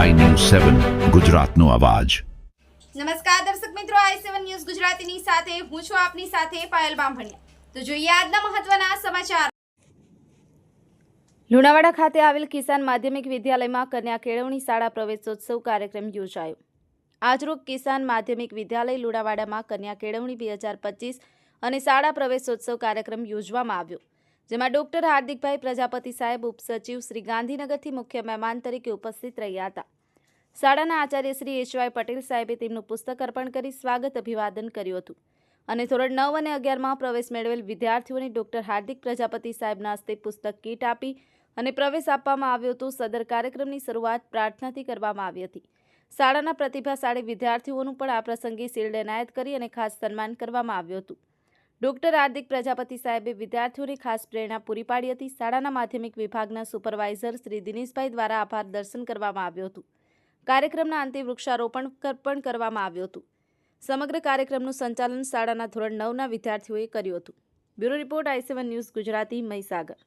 સેવન ગુજરાતનો અવાજ. નમસ્કાર દર્શક મિત્રો આઈ સેવન ન્યૂઝ ગુજરાતીની સાથે, હું છું આપની સાથે પાયલ બામભણિયા. તો જોઈએ આજના મહત્વના સમાચાર. લુણાવાડા ખાતે આવેલ કિસાન માધ્યમિક વિદ્યાલયમાં કન્યા કેળવણી શાળા પ્રવેશોત્સવ કાર્યક્રમ યોજાયો. આજરૂપ કિસાન માધ્યમિક વિદ્યાલય લુણાવાડામાં કન્યા કેળવણી બે હજાર પચીસ અને શાળા પ્રવેશોત્સવ કાર્યક્રમ યોજવામાં આવ્યો. જેમાં ડોક્ટર હાર્દિકભાઈ પ્રજાપતિ સાહેબ, ઉપસચિવ શ્રી ગાંધીનગરથી મુખ્ય મહેમાન તરીકે ઉપસ્થિત રહ્યા હતા. શાળાના આચાર્ય શ્રી એચવાય પટેલ સાહેબે તેમનું પુસ્તક અર્પણ કરી સ્વાગત અભિવાદન કર્યું હતું. અને ધોરણ નવ અને અગિયારમાં પ્રવેશ મેળવેલ વિદ્યાર્થીઓને ડોક્ટર હાર્દિક પ્રજાપતિ સાહેબના હસ્તે પુસ્તક કીટ આપી અને પ્રવેશ આપવામાં આવ્યો હતો. સદર કાર્યક્રમની શરૂઆત પ્રાર્થનાથી કરવામાં આવી હતી. શાળાના પ્રતિભાશાળી વિદ્યાર્થીઓનું પણ આ પ્રસંગે શિલ્ડ એનાયત કરી અને ખાસ સન્માન કરવામાં આવ્યું હતું. ડોક્ટર હાર્દિક પ્રજાપતિ સાહેબે વિદ્યાર્થીઓને ખાસ પ્રેરણા પૂરી પાડી હતી. શાળાના માધ્યમિક વિભાગના સુપરવાઇઝર શ્રી દિનેશભાઈ દ્વારા આભાર દર્શન કરવામાં આવ્યું હતું. કાર્યક્રમના અંતે વૃક્ષારોપણ પણ કરવામાં આવ્યું હતું. સમગ્ર કાર્યક્રમનું સંચાલન શાળાના ધોરણ નવના વિદ્યાર્થીઓએ કર્યું હતું. Bureau report I news Gujarati Mahisagar.